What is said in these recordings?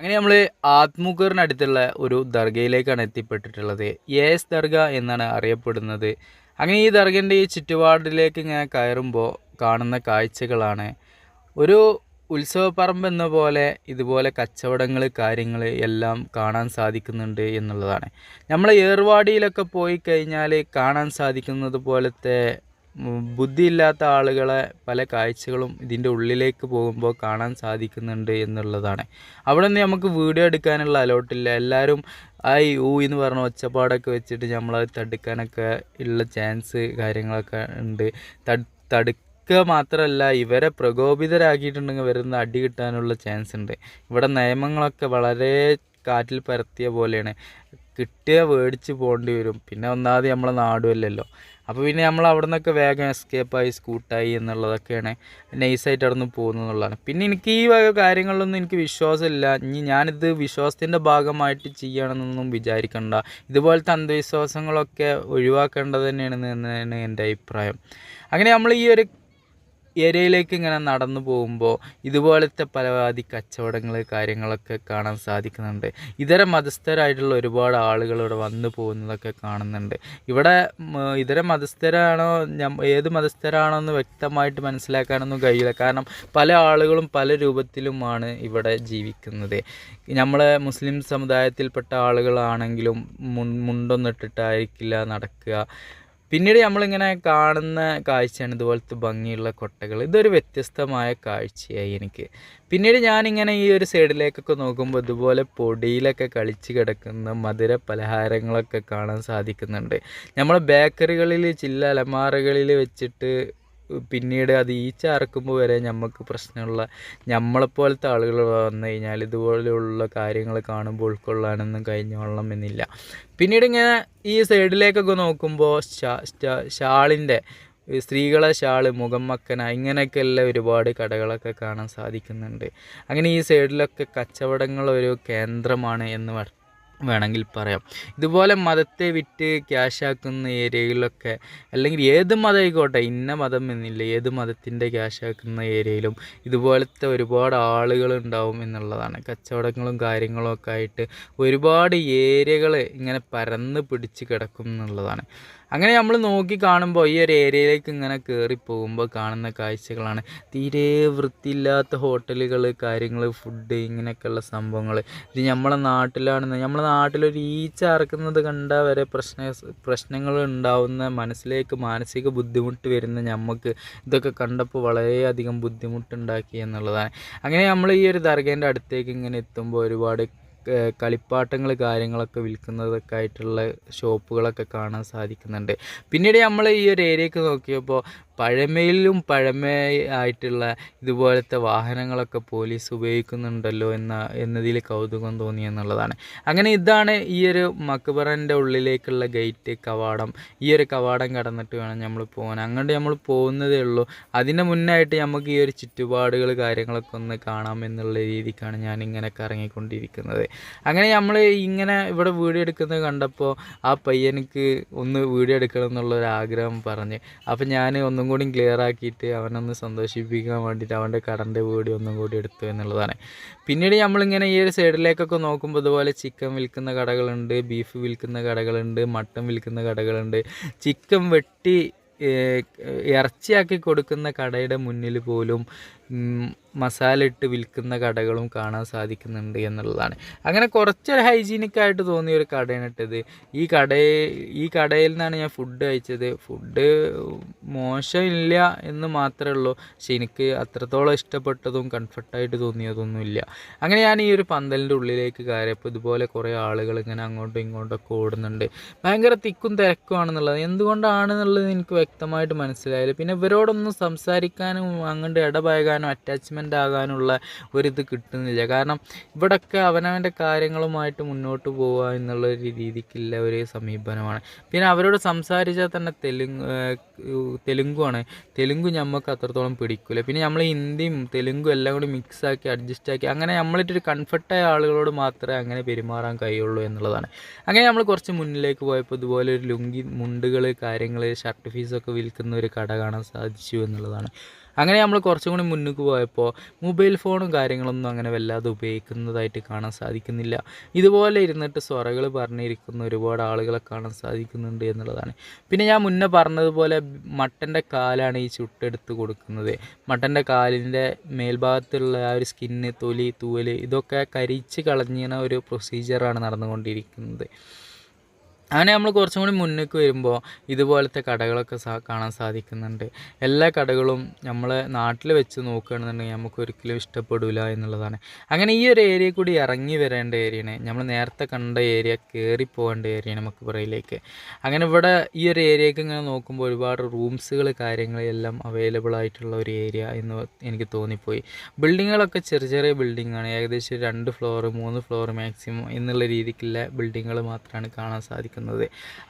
അങ്ങനെ നമ്മൾ ആത്മുഖറിനടുത്തുള്ള ഒരു ദർഗയിലേക്കാണ് എത്തിപ്പെട്ടിട്ടുള്ളത്. യേസ് ദർഗ എന്നാണ് അറിയപ്പെടുന്നത്. അങ്ങനെ ഈ ദർഗന്റെ ഈ ചുറ്റുപാടിലേക്ക് ഇങ്ങനെ കയറുമ്പോൾ കാണുന്ന കാഴ്ചകളാണ്. ഒരു ഉത്സവപ്പറമ്പ് എന്ന പോലെ ഇതുപോലെ കച്ചവടങ്ങൾ കാര്യങ്ങൾ എല്ലാം കാണാൻ സാധിക്കുന്നുണ്ട് എന്നുള്ളതാണ്. നമ്മൾ ഏർവാടിയിലൊക്കെ പോയി കഴിഞ്ഞാൽ കാണാൻ സാധിക്കുന്നത് പോലത്തെ ബുദ്ധിയില്ലാത്ത ആളുകളെ പല കാഴ്ചകളും ഇതിന്റെ ഉള്ളിലേക്ക് പോകുമ്പോൾ കാണാൻ സാധിക്കുന്നുണ്ട് എന്നുള്ളതാണ്. അവിടെ നിന്ന് നമുക്ക് വീഡിയോ എടുക്കാനുള്ള അലോട്ടില്ല എല്ലാവരും ഐ ഊ എന്ന് പറഞ്ഞ ഒച്ചപ്പാടൊക്കെ വെച്ചിട്ട് നമ്മളത് തടുക്കാനൊക്കെ ഉള്ള ചാൻസ് കാര്യങ്ങളൊക്കെ ഉണ്ട്. തടു മാത്രമല്ല ഇവരെ പ്രകോപിതരാക്കിയിട്ടുണ്ടെങ്കിൽ വരുന്ന അടി കിട്ടാനുള്ള ചാൻസ് ഉണ്ട്. ഇവിടെ നിയമങ്ങളൊക്കെ വളരെ കാറ്റിൽ പരത്തിയ പോലെയാണ്. കിട്ടിയ മേടിച്ച് പോകേണ്ടി വരും. പിന്നെ ഒന്നാമത് നമ്മളെ നാടുമല്ലല്ലോ അപ്പോൾ പിന്നെ നമ്മൾ അവിടെ നിന്നൊക്കെ വേഗം എസ്കേപ്പായി സ്കൂട്ടായി എന്നുള്ളതൊക്കെയാണ് നൈസായിട്ട് അവിടെ നിന്ന് പോകുന്നത് എന്നുള്ളതാണ്. പിന്നെ എനിക്ക് ഈ വക കാര്യങ്ങളിലൊന്നും എനിക്ക് വിശ്വാസമില്ല. ഇനി ഞാനിത് വിശ്വാസത്തിന്റെ ഭാഗമായിട്ട് ചെയ്യണമെന്നൊന്നും വിചാരിക്കണ്ട. ഇതുപോലത്തെ അന്ധവിശ്വാസങ്ങളൊക്കെ ഒഴിവാക്കേണ്ടത് തന്നെയാണ് എന്നാണ് എന്റെ അഭിപ്രായം. അങ്ങനെ നമ്മൾ ഈ ഒരു ഏരിയയിലേക്ക് ഇങ്ങനെ നടന്നു പോകുമ്പോൾ ഇതുപോലത്തെ പലവാതി കച്ചവടങ്ങൾ കാര്യങ്ങളൊക്കെ കാണാൻ സാധിക്കുന്നുണ്ട്. ഇതര മതസ്ഥരായിട്ടുള്ള ഒരുപാട് ആളുകൾ ഇവിടെ വന്നു പോകുന്നതൊക്കെ കാണുന്നുണ്ട്. ഇവിടെ ഇതര മതസ്ഥരാണോ ഏത് മതസ്ഥരാണോ എന്ന് വ്യക്തമായിട്ട് മനസ്സിലാക്കാനൊന്നും കഴിയില്ല. കാരണം പല ആളുകളും പല രൂപത്തിലുമാണ് ഇവിടെ ജീവിക്കുന്നത്. നമ്മളെ മുസ്ലിം സമുദായത്തിൽപ്പെട്ട ആളുകളാണെങ്കിലും മുണ്ടൊന്നിട്ടിട്ടായിരിക്കില്ല നടക്കുക. പിന്നീട് നമ്മളിങ്ങനെ കാണുന്ന കാഴ്ചയാണ് ഇതുപോലത്തെ ഭംഗിയുള്ള കൊട്ടകൾ. ഇതൊരു വ്യത്യസ്തമായ കാഴ്ചയായി എനിക്ക്. പിന്നീട് ഞാനിങ്ങനെ ഈ ഒരു സൈഡിലേക്കൊക്കെ നോക്കുമ്പോൾ ഇതുപോലെ പൊടിയിലൊക്കെ കളിച്ച് കിടക്കുന്ന മധുര പലഹാരങ്ങളൊക്കെ കാണാൻ സാധിക്കുന്നുണ്ട്. നമ്മൾ ബേക്കറികളിൽ ചില്ല അലമാറകളിൽ വെച്ചിട്ട് പിന്നീട് അത് ഈ അറക്കുമ്പോൾ വരെ നമുക്ക് പ്രശ്നമുള്ള നമ്മളെപ്പോലത്തെ ആളുകൾ വന്നു കഴിഞ്ഞാൽ ഇതുപോലെയുള്ള കാര്യങ്ങൾ കാണുമ്പോൾ ഉൾക്കൊള്ളാനൊന്നും കഴിഞ്ഞോളണം എന്നില്ല പിന്നീട് ഇങ്ങനെ ഈ സൈഡിലേക്കൊക്കെ നോക്കുമ്പോൾ ഷാളിന്റെ സ്ത്രീകളെ ഷാൾ മുഖം മക്കന ഇങ്ങനെയൊക്കെയുള്ള ഒരുപാട് കടകളൊക്കെ കാണാൻ സാധിക്കുന്നുണ്ട്. അങ്ങനെ ഈ സൈഡിലൊക്കെ കച്ചവടങ്ങൾ ഒരു കേന്ദ്രമാണ് എന്ന് വേണമെങ്കിൽ പറയാം. ഇതുപോലെ മതത്തെ വിറ്റ് ക്യാഷാക്കുന്ന ഏരിയകളിലൊക്കെ അല്ലെങ്കിൽ ഏത് മതമായിക്കോട്ടെ ഇന്ന മതം എന്നില്ല ഏത് മതത്തിന്റെ ക്യാഷാക്കുന്ന ഏരിയയിലും ഇതുപോലത്തെ ഒരുപാട് ആളുകൾ ഉണ്ടാവും എന്നുള്ളതാണ്. കച്ചവടങ്ങളും കാര്യങ്ങളും ഒക്കെ ആയിട്ട് ഒരുപാട് ഏരിയകൾ ഇങ്ങനെ പരന്ന് പിടിച്ച് കിടക്കും എന്നുള്ളതാണ്. അങ്ങനെ നമ്മൾ നോക്കി കാണുമ്പോൾ ഈ ഒരു ഏരിയയിലേക്ക് ഇങ്ങനെ കയറി പോകുമ്പോൾ കാണുന്ന കാഴ്ചകളാണ്. തീരെ വൃത്തിയില്ലാത്ത ഹോട്ടലുകൾ കാര്യങ്ങൾ ഫുഡ് ഇങ്ങനെയൊക്കെയുള്ള സംഭവങ്ങൾ ഇത് നമ്മളെ നാട്ടിലാണെന്ന് നമ്മളെ നാട്ടിലൊരു ഈച്ച അറക്കുന്നത് കണ്ടാൽ വരെ പ്രശ്ന പ്രശ്നങ്ങൾ ഉണ്ടാവുന്ന മനസ്സിലേക്ക് മാനസിക ബുദ്ധിമുട്ട് വരുന്ന നമുക്ക് ഇതൊക്കെ കണ്ടപ്പോൾ വളരെയധികം ബുദ്ധിമുട്ടുണ്ടാക്കി എന്നുള്ളതാണ്. അങ്ങനെ നമ്മൾ ഈ ഒരു ദർഗേന്റെ അടുത്തേക്ക് ഇങ്ങനെ എത്തുമ്പോൾ ഒരുപാട് കളിപ്പാട്ടങ്ങൾ കാര്യങ്ങളൊക്കെ വിൽക്കുന്നതൊക്കെ ആയിട്ടുള്ള ഷോപ്പുകളൊക്കെ കാണാൻ സാധിക്കുന്നുണ്ട്. പിന്നീട് നമ്മൾ ഈ ഒരു ഏരിയക്ക് നോക്കിയപ്പോൾ പഴമയിലും പഴമ ആയിട്ടുള്ള ഇതുപോലത്തെ വാഹനങ്ങളൊക്കെ പോലീസ് ഉപയോഗിക്കുന്നുണ്ടല്ലോ എന്ന എന്നതിൽ കൗതുകം തോന്നി എന്നുള്ളതാണ്. അങ്ങനെ ഇതാണ് ഈ ഒരു മക്ബറന്റെ ഉള്ളിലേക്കുള്ള ഗേറ്റ് കവാടം. ഈ ഒരു കവാടം കടന്നിട്ട് വേണം നമ്മൾ പോകാൻ. അങ്ങോട്ട് നമ്മൾ പോകുന്നതേ ഉള്ളൂ. അതിന് മുന്നായിട്ട് നമുക്ക് ഈ ഒരു ചുറ്റുപാടുകൾ കാര്യങ്ങളൊക്കെ ഒന്ന് കാണാം എന്നുള്ള രീതിക്കാണ് ഞാൻ ഇങ്ങനെ കറങ്ങിക്കൊണ്ടിരിക്കുന്നത് അങ്ങനെ നമ്മൾ ഇങ്ങനെ ഇവിടെ വീഡിയോ എടുക്കുന്നത് കണ്ടപ്പോൾ ആ പയ്യനക്ക് ഒന്ന് വീഡിയോ എടുക്കണം എന്നുള്ള ഒരു ആഗ്രഹം പറഞ്ഞ്. അപ്പം ഞാൻ ഒന്നും കൂടി ക്ലിയർ ആക്കിയിട്ട് അവനൊന്ന് സന്തോഷിപ്പിക്കാൻ വേണ്ടിയിട്ട് അവന്റെ കടന്റെ വീഡിയോ ഒന്നും കൂടി എടുത്തു എന്നുള്ളതാണ്. പിന്നീട് നമ്മളിങ്ങനെ ഈ ഒരു സൈഡിലേക്കൊക്കെ നോക്കുമ്പോൾ ഇതുപോലെ ചിക്കൻ വിൽക്കുന്ന കടകളുണ്ട് ബീഫ് വിൽക്കുന്ന കടകളുണ്ട് മട്ടൻ വിൽക്കുന്ന കടകളുണ്ട്. ചിക്കൻ വെട്ടി ഇറച്ചിയാക്കി കൊടുക്കുന്ന കടയുടെ മുന്നിൽ പോലും മസാല ഇട്ട് വിൽക്കുന്ന കടകളും കാണാൻ സാധിക്കുന്നുണ്ട് എന്നുള്ളതാണ്. അങ്ങനെ കുറച്ചൊരു ഹൈജീനിക് ആയിട്ട് തോന്നിയ ഒരു കടയാണ് ഇട്ടത്. ഈ കടയെ ഈ കടയിൽ നിന്നാണ് ഞാൻ ഫുഡ് കഴിച്ചത്. ഫുഡ് മോശമില്ല എന്ന് മാത്രമേ ഉള്ളൂ. പക്ഷെ എനിക്ക് അത്രത്തോളം ഇഷ്ടപ്പെട്ടതും കംഫർട്ടായിട്ട് തോന്നിയതൊന്നുമില്ല. അങ്ങനെ ഞാൻ ഈ ഒരു പന്തലിന്റെ ഉള്ളിലേക്ക് കയറിയപ്പോൾ ഇതുപോലെ കുറേ ആളുകൾ ഇങ്ങനെ അങ്ങോട്ടും ഇങ്ങോട്ടൊക്കെ ഓടുന്നുണ്ട്. ഭയങ്കര തിക്കും തിരക്കുമാണെന്നുള്ളത്. എന്തുകൊണ്ടാണെന്നുള്ളത് എനിക്ക് വ്യക്തമായിട്ട് മനസ്സിലായില്ല. പിന്നെ ഇവരോടൊന്നും സംസാരിക്കാനും അങ്ങോട്ട് ഇടപഴകാനും അറ്റാച്ച്മെന്റ് ആകാനുള്ള ഒരിത് കിട്ടുന്നില്ല. കാരണം ഇവിടൊക്കെ അവനവന്റെ കാര്യങ്ങളുമായിട്ട് മുന്നോട്ട് പോവുക എന്നുള്ള ഒരു രീതിക്കുള്ള ഒരു സമീപനമാണ്. പിന്നെ അവരോട് സംസാരിച്ചാൽ തന്നെ തെലുങ്ക് തെലുങ്കുമാണ് തെലുങ്ക് നമുക്ക് അത്രത്തോളം പിടിക്കില്ല പിന്നെ നമ്മൾ ഹിന്ദിയും തെലുങ്കും എല്ലാം കൂടി മിക്സ് ആക്കി അഡ്ജസ്റ്റ് ആക്കി അങ്ങനെ നമ്മളിട്ടൊരു കംഫർട്ടായ ആളുകളോട് മാത്രമേ അങ്ങനെ പെരുമാറാൻ കഴിയുള്ളൂ എന്നുള്ളതാണ്. അങ്ങനെ നമ്മൾ കുറച്ച് മുന്നിലേക്ക് പോയപ്പോൾ ഇതുപോലെ ഒരു ലുങ്കി മുണ്ടുകൾ കാര്യങ്ങൾ ഷർട്ട് ഫീസൊക്കെ വിൽക്കുന്ന ഒരു കട കാണാൻ സാധിച്ചു എന്നുള്ളതാണ്. അങ്ങനെ നമ്മൾ കുറച്ചും കൂടി മുന്നോട്ട് പോയപ്പോൾ മൊബൈൽ ഫോണും കാര്യങ്ങളൊന്നും അങ്ങനെ വല്ലാതെ ഉപയോഗിക്കുന്നതായിട്ട് കാണാൻ സാധിക്കുന്നില്ല. ഇതുപോലെ ഇരുന്നിട്ട് സ്വറകൾ പറഞ്ഞിരിക്കുന്ന ഒരുപാട് ആളുകളെ കാണാൻ സാധിക്കുന്നുണ്ട് എന്നുള്ളതാണ്. പിന്നെ ഞാൻ മുന്നേ പറഞ്ഞതുപോലെ മട്ടന്റെ കാലാണ് ഈ ചുട്ടെടുത്ത് കൊടുക്കുന്നത്. മട്ടന്റെ കാലിന്റെ മേൽഭാഗത്തുള്ള ആ ഒരു സ്കിന്ന് തൊലി തൂവൽ ഇതൊക്കെ കരിച്ച് കളഞ്ഞ ഒരു പ്രൊസീജിയറാണ് നടന്നുകൊണ്ടിരിക്കുന്നത്. അങ്ങനെ നമ്മൾ കുറച്ചും കൂടി മുന്നേക്ക് വരുമ്പോൾ ഇതുപോലത്തെ കടകളൊക്കെ കാണാൻ സാധിക്കുന്നുണ്ട്. എല്ലാ കടകളും നമ്മളെ നാട്ടിൽ വെച്ച് നോക്കുകയാണെന്നുണ്ടെങ്കിൽ നമുക്ക് ഒരിക്കലും ഇഷ്ടപ്പെടില്ല എന്നുള്ളതാണ്. അങ്ങനെ ഈ ഒരു ഏരിയ കൂടി ഇറങ്ങി വരേണ്ട ഏരിയയാണ് നമ്മൾ നേരത്തെ കണ്ട ഏരിയ കയറി പോകേണ്ട ഏരിയയാണ് നമുക്ക് പുറയിലേക്ക്. അങ്ങനെ ഇവിടെ ഈ ഒരു ഏരിയക്ക് ഇങ്ങനെ നോക്കുമ്പോൾ ഒരുപാട് റൂംസുകൾ കാര്യങ്ങൾ എല്ലാം അവൈലബിൾ ആയിട്ടുള്ള ഒരു ഏരിയ എന്ന് എനിക്ക് തോന്നിപ്പോയി. ബിൽഡിങ്ങുകളൊക്കെ ചെറിയ ചെറിയ ബിൽഡിങ്ങാണ് ഏകദേശം രണ്ട് ഫ്ലോർ മൂന്ന് ഫ്ലോർ മാക്സിമം എന്നുള്ള രീതിക്കുള്ള ബിൽഡിങ്ങുകൾ മാത്രമാണ് കാണാൻ സാധിക്കുന്നത്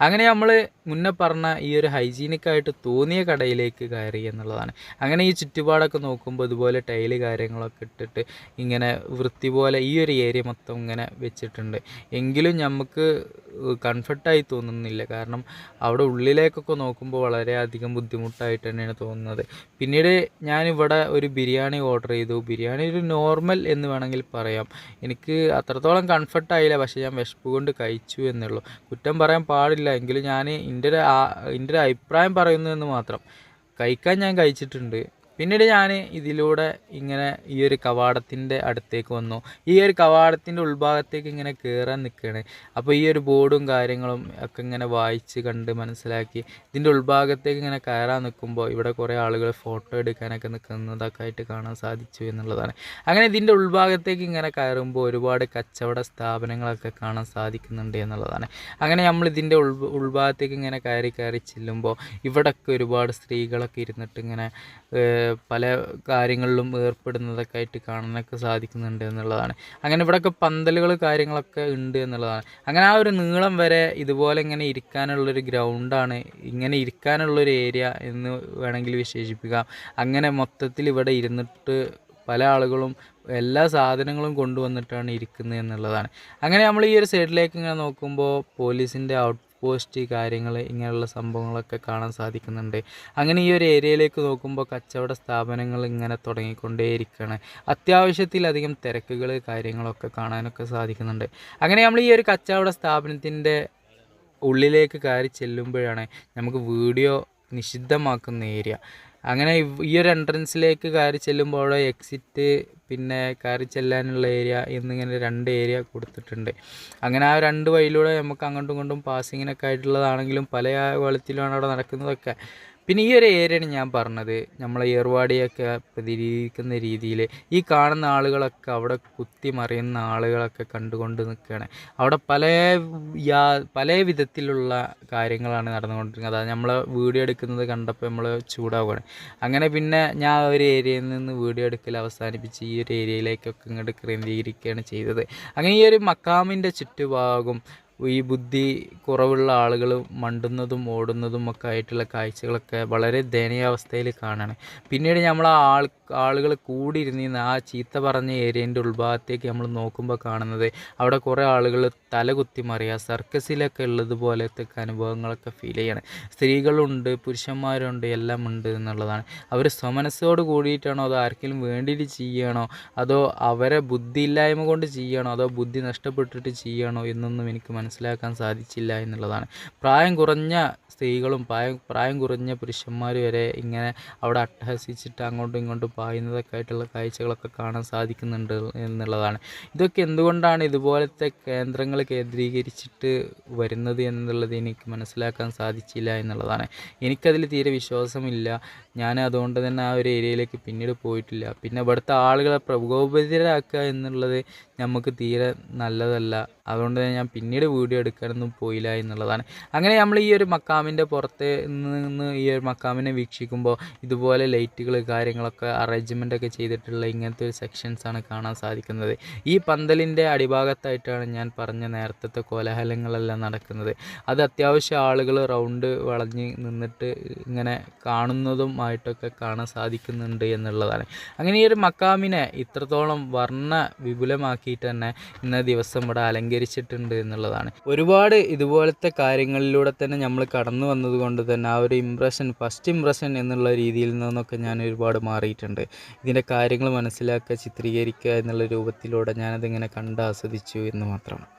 അങ്ങനെ നമ്മൾ മുന്നേ പറഞ്ഞ ഈ ഒരു ഹൈജീനിക്കായിട്ട് തോന്നിയ കടയിലേക്ക് കയറി എന്നുള്ളതാണ്. അങ്ങനെ ഈ ചുറ്റുപാടൊക്കെ നോക്കുമ്പോൾ ഇതുപോലെ ടൈൽ കാര്യങ്ങളൊക്കെ ഇട്ടിട്ട് ഇങ്ങനെ വൃത്തി പോലെ ഈ ഒരു ഏരിയ മൊത്തം ഇങ്ങനെ വെച്ചിട്ടുണ്ട്. എങ്കിലും നമുക്ക് കംഫർട്ടായി തോന്നുന്നില്ല. കാരണം അവിടെ ഉള്ളിലേക്കൊക്കെ നോക്കുമ്പോൾ വളരെയധികം ബുദ്ധിമുട്ടായിട്ട് തന്നെയാണ് തോന്നുന്നത്. പിന്നീട് ഞാനിവിടെ ഒരു ബിരിയാണി ഓർഡർ ചെയ്തു. ബിരിയാണി ഒരു നോർമൽ എന്ന് വേണമെങ്കിൽ പറയാം. എനിക്ക് അത്രത്തോളം കംഫർട്ടായില്ല പക്ഷേ ഞാൻ വിശപ്പ് കൊണ്ട് കഴിച്ചു എന്നുള്ളൂ. കുറ്റം പറയാൻ പാടില്ല. എങ്കിലും ഞാൻ എന്റെ ഒരു എന്റെ ഒരു അഭിപ്രായം പറയുന്നു എന്ന് മാത്രം. കഴിക്കാൻ ഞാൻ കഴിച്ചിട്ടുണ്ട്. പിന്നീട് ഞാൻ ഇതിലൂടെ ഇങ്ങനെ ഈ ഒരു കവാടത്തിന്റെ അടുത്തേക്ക് വന്നു. ഈ ഒരു കവാടത്തിന്റെ ഉൾഭാഗത്തേക്ക് ഇങ്ങനെ കയറാൻ നിൽക്കുകയാണ്. അപ്പോൾ ഈ ഒരു ബോർഡും കാര്യങ്ങളും ഒക്കെ ഇങ്ങനെ വായിച്ച് കണ്ട് മനസ്സിലാക്കി ഇതിന്റെ ഉൾഭാഗത്തേക്ക് ഇങ്ങനെ കയറാൻ നിൽക്കുമ്പോൾ ഇവിടെ കുറേ ആളുകൾ ഫോട്ടോ എടുക്കാനൊക്കെ നിൽക്കുന്നതൊക്കെ ആയിട്ട് കാണാൻ സാധിച്ചു എന്നുള്ളതാണ്. അങ്ങനെ ഇതിന്റെ ഉൾഭാഗത്തേക്ക് ഇങ്ങനെ കയറുമ്പോൾ ഒരുപാട് കച്ചവട സ്ഥാപനങ്ങളൊക്കെ കാണാൻ സാധിക്കുന്നുണ്ട് എന്നുള്ളതാണ്. അങ്ങനെ നമ്മൾ ഇതിന്റെ ഉൾ ഉൾഭാഗത്തേക്ക് ഇങ്ങനെ കയറി കയറി ചെല്ലുമ്പോൾ ഇവിടൊക്കെ ഒരുപാട് സ്ത്രീകളൊക്കെ ഇരുന്നിട്ട് ഇങ്ങനെ പല കാര്യങ്ങളിലും ഏർപ്പെടുന്നതൊക്കെ ആയിട്ട് കാണാനൊക്കെ സാധിക്കുന്നുണ്ട് എന്നുള്ളതാണ്. അങ്ങനെ ഇവിടെയൊക്കെ പന്തലുകൾ കാര്യങ്ങളൊക്കെ ഉണ്ട് എന്നുള്ളതാണ്. അങ്ങനെ ആ ഒരു നീളം വരെ ഇതുപോലെ ഇങ്ങനെ ഇരിക്കാനുള്ളൊരു ഗ്രൗണ്ടാണ് ഇങ്ങനെ ഇരിക്കാനുള്ളൊരു ഏരിയ എന്ന് വേണമെങ്കിൽ വിശേഷിപ്പിക്കാം. അങ്ങനെ മൊത്തത്തിൽ ഇവിടെ ഇരുന്നിട്ട് പല ആളുകളും എല്ലാ സാധനങ്ങളും കൊണ്ടുവന്നിട്ടാണ് ഇരിക്കുന്നത് എന്നുള്ളതാണ്. അങ്ങനെ നമ്മൾ ഈ ഒരു സൈഡിലേക്ക് ഇങ്ങനെ നോക്കുമ്പോൾ പോലീസിന്റെ ഔട്ട് പോസ്റ്റ് കാര്യങ്ങൾ ഇങ്ങനെയുള്ള സംഭവങ്ങളൊക്കെ കാണാൻ സാധിക്കുന്നുണ്ട്. അങ്ങനെ ഈ ഒരു ഏരിയയിലേക്ക് നോക്കുമ്പോൾ കച്ചവട സ്ഥാപനങ്ങൾ ഇങ്ങനെ തുടങ്ങിക്കൊണ്ടേയിരിക്കുകയാണ് അത്യാവശ്യത്തിലധികം തിരക്കുകൾ കാര്യങ്ങളൊക്കെ കാണാനൊക്കെ സാധിക്കുന്നുണ്ട്. അങ്ങനെ നമ്മൾ ഈ ഒരു കച്ചവട സ്ഥാപനത്തിന്റെ ഉള്ളിലേക്ക് കയറി ചെല്ലുമ്പോഴാണ് നമുക്ക് വീഡിയോ നിഷിദ്ധമാക്കുന്ന ഏരിയ. അങ്ങനെ ഈ ഒരു എൻട്രൻസിലേക്ക് കയറി ചെല്ലുമ്പോൾ എക്സിറ്റ് പിന്നെ കയറി ചെല്ലാനുള്ള ഏരിയ എന്നിങ്ങനെ രണ്ട് ഏരിയ കൊടുത്തിട്ടുണ്ട്. അങ്ങനെ ആ രണ്ട് വഴിയിലൂടെ നമുക്ക് അങ്ങോട്ടും ഇങ്ങോട്ടും പാസിങ്ങിനൊക്കെ ആയിട്ടുള്ളതാണെങ്കിലും പല കോലത്തിലാണ് അവിടെ നടക്കുന്നതൊക്കെ. പിന്നെ ഈ ഒരു ഏരിയയാണ് ഞാൻ പറഞ്ഞത്. നമ്മളെ ഏർവാടിയൊക്കെ പ്രതികരിക്കുന്ന രീതിയിൽ ഈ കാണുന്ന ആളുകളൊക്കെ അവിടെ കുത്തി മറിയുന്ന ആളുകളൊക്കെ കണ്ടുകൊണ്ട് നിൽക്കുകയാണ്. അവിടെ പല യാ പല വിധത്തിലുള്ള കാര്യങ്ങളാണ് നടന്നുകൊണ്ടിരിക്കുന്നത്. അതായത് നമ്മൾ വീഡിയോ എടുക്കുന്നത് കണ്ടപ്പോൾ നമ്മൾ ചൂടാവുകയാണ്. അങ്ങനെ പിന്നെ ഞാൻ ഒരു ഏരിയയിൽ നിന്ന് വീഡിയോ എടുക്കൽ അവസാനിപ്പിച്ച് ഈ ഒരു ഏരിയയിലേക്കൊക്കെ ഇങ്ങോട്ട് ക്രമീകരിക്കുകയാണ് ചെയ്തത്. അങ്ങനെ ഈ ഒരു മക്കാമിന്റെ ചുറ്റുഭാഗം ഈ ബുദ്ധി കുറവുള്ള ആളുകൾ മണ്ടുന്നതും ഓടുന്നതും ഒക്കെ ആയിട്ടുള്ള കാഴ്ചകളൊക്കെ വളരെ ദയനീയാവസ്ഥയിൽ കാണാണ്. പിന്നീട് നമ്മൾ ആ ആൾ ആളുകൾ കൂടിയിരുന്നിരുന്ന ആ ചീത്ത പറഞ്ഞ ഏരിയന്റെ ഉൾഭാഗത്തേക്ക് നമ്മൾ നോക്കുമ്പോൾ കാണുന്നത് അവിടെ കുറേ ആളുകൾ തല കുത്തി മറിയുക സർക്കസിലൊക്കെ ഉള്ളതുപോലത്തെ അനുഭവങ്ങളൊക്കെ ഫീൽ ചെയ്യണം. സ്ത്രീകളുണ്ട് പുരുഷന്മാരുണ്ട് എല്ലാം ഉണ്ട് എന്നുള്ളതാണ്. അവർ സ്വമനസ്സോട് കൂടിയിട്ടാണോ അതോ ആർക്കെങ്കിലും വേണ്ടിയിട്ട് ചെയ്യണോ? അതോ അവരെ ബുദ്ധിയില്ലായ്മ കൊണ്ട് ചെയ്യണോ? അതോ ബുദ്ധി നഷ്ടപ്പെട്ടിട്ട് ചെയ്യണോ എന്നൊന്നും എനിക്ക് മനസ്സിലാക്കാൻ സാധിച്ചില്ല എന്നുള്ളതാണ്. പ്രായം കുറഞ്ഞ സ്ത്രീകളും പ്രായം പ്രായം കുറഞ്ഞ പുരുഷന്മാർ വരെ ഇങ്ങനെ അവിടെ അട്ടഹസിച്ചിട്ട് അങ്ങോട്ടും ഇങ്ങോട്ടും പായുന്നതൊക്കെ ആയിട്ടുള്ള കാഴ്ചകളൊക്കെ കാണാൻ സാധിക്കുന്നുണ്ട് എന്നുള്ളതാണ്. ഇതൊക്കെ എന്തുകൊണ്ടാണ് ഇതുപോലത്തെ കേന്ദ്രങ്ങൾ കേന്ദ്രീകരിച്ചിട്ട് വരുന്നത് എന്നുള്ളത് എനിക്ക് മനസ്സിലാക്കാൻ സാധിച്ചില്ല എന്നുള്ളതാണ്. എനിക്കതിൽ തീരെ വിശ്വാസമില്ല. ഞാൻ അതുകൊണ്ട് തന്നെ ആ ഒരു ഏരിയയിലേക്ക് പിന്നീട് പോയിട്ടില്ല. പിന്നെ ഇവിടുത്തെ ആളുകളെ പ്രകോപിതരാക്കുക എന്നുള്ളത് നമുക്ക് തീരെ നല്ലതല്ല. അതുകൊണ്ട് തന്നെ ഞാൻ പിന്നീട് വീഡിയോ എടുക്കാനൊന്നും പോയില്ല എന്നുള്ളതാണ്. അങ്ങനെ നമ്മൾ ഈ ഒരു മക്കാമിന്റെ പുറത്ത് നിന്ന് ഈ ഒരു മക്കാമിനെ വീക്ഷിക്കുമ്പോൾ ഇതുപോലെ ലൈറ്റുകൾ കാര്യങ്ങളൊക്കെ അറേഞ്ച്മെന്റ് ഒക്കെ ചെയ്തിട്ടുള്ള ഇങ്ങനത്തെ ഒരു സെക്ഷൻസാണ് കാണാൻ സാധിക്കുന്നത്. ഈ പന്തലിന്റെ അടിഭാഗത്തായിട്ടാണ് ഞാൻ പറഞ്ഞ നേരത്തെ കോലാഹലങ്ങളെല്ലാം നടക്കുന്നത്. അത് അത്യാവശ്യം ആളുകൾ റൗണ്ട് വളഞ്ഞ് നിന്നിട്ട് ഇങ്ങനെ കാണുന്നതും ആയിട്ടൊക്കെ കാണാൻ സാധിക്കുന്നുണ്ട് എന്നുള്ളതാണ്. അങ്ങനെ ഈ ഒരു മക്കാമിനെ ഇത്രത്തോളം വർണ വിപുലമാക്കിയിട്ട് തന്നെ ഇന്ന ദിവസം ഇവിടെ അലങ്കരിച്ചിട്ടുണ്ട് എന്നുള്ളതാണ്. ഒരുപാട് ഇതുപോലത്തെ കാര്യങ്ങളിലൂടെ തന്നെ നമ്മൾ കടന്നു വന്നത് കൊണ്ട് തന്നെ ആ ഒരു ഇമ്പ്രഷൻ ഫസ്റ്റ് ഇമ്പ്രഷൻ എന്നുള്ള രീതിയിൽ നിന്നൊക്കെ ഞാൻ ഒരുപാട് മാറിയിട്ടുണ്ട്. ഇതിന്റെ കാര്യങ്ങൾ മനസ്സിലാക്കുക ചിത്രീകരിക്കുക എന്നുള്ള രൂപത്തിലൂടെ ഞാനതിങ്ങനെ കണ്ട് ആസ്വദിച്ചു എന്ന് മാത്രം